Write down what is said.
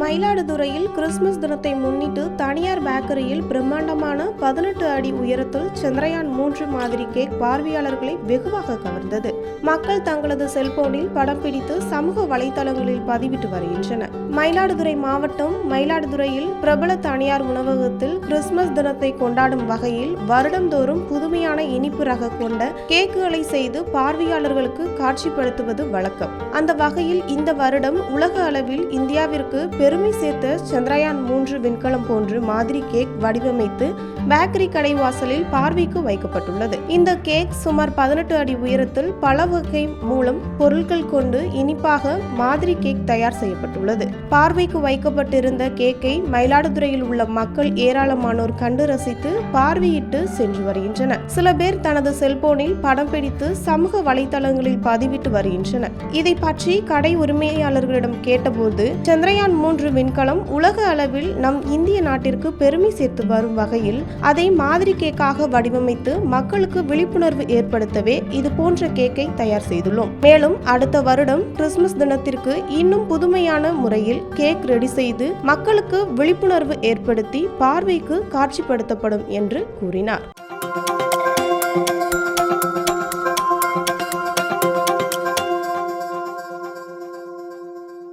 மயிலாடுதுறையில் கிறிஸ்துமஸ் தினத்தை முன்னிட்டு தனியார் பேக்கரியில் பிரம்மாண்டமான பதினெட்டு அடி உயரத்தில் சந்திரயான் மூன்று மாதிரி கேக் பார்வையாளர்களை வெகுவாக கவர்ந்தது. மக்கள் தங்களது செல்போனில் படம் பிடித்து சமூக வலைதளங்களில் பதிவிட்டு வருகின்றனர். மயிலாடுதுறை மாவட்டம் மயிலாடுதுறையில் பிரபல தனியார் உணவகத்தில் கிறிஸ்துமஸ் தினத்தை கொண்டாடும் வகையில் வருடந்தோறும் புதுமையான இனிப்பு ரக கொண்ட கேக்குகளை செய்து பார்வையாளர்களுக்கு காட்சிப்படுத்துவது வழக்கம். அந்த வகையில் இந்த வருடம் உலக அளவில் இந்தியாவிற்கு பெருமை சேர்த்த சந்திரயான் மூன்று விண்கலம் போன்று மாதிரி கேக் வடிவமைத்து பேக்கரி கடை வாசலில் பார்வைக்கு வைக்கப்பட்டுள்ளது. இந்த கேக் சுமார் பதினெட்டு அடி உயரத்தில் பல வகை மூலம் பொருட்கள் கொண்டு இனிப்பாக மாதிரி கேக் தயார் செய்யப்பட்டுள்ளது. பார்வைக்கு வைக்கப்பட்டிருந்த கேக்கை மயிலாடுதுறையில் உள்ள மக்கள் ஏராளமானோர் கண்டு ரசித்து பார்வையிட்டு சென்று வருகின்றனர். சில பேர் தனது செல்போனில் படம் பிடித்து சமூக வலைதளங்களில் பதிவிட்டு வருகின்றனர். இதை பற்றி கடை உரிமையாளர்களிடம் கேட்டபோது சந்திரயான் மூன்று விண்கலம் உலக அளவில் நம் இந்திய நாட்டிற்கு பெருமை சேர்த்து வரும் வகையில் அதை மாதிரி கேக்காக வடிவமைத்து மக்களுக்கு விழிப்புணர்வு ஏற்படுத்தவே இது போன்ற கேக்கை தயார் செய்துள்ளோம். மேலும் அடுத்த வருடம் கிறிஸ்துமஸ் தினத்திற்கு இன்னும் புதுமையான முறையில் கேக் ரெடி செய்து மக்களுக்கு விழிப்புணர்வு ஏற்படுத்தி பார்வைக்கு காட்சிப்படுத்தப்படும் என்று கூறினார்.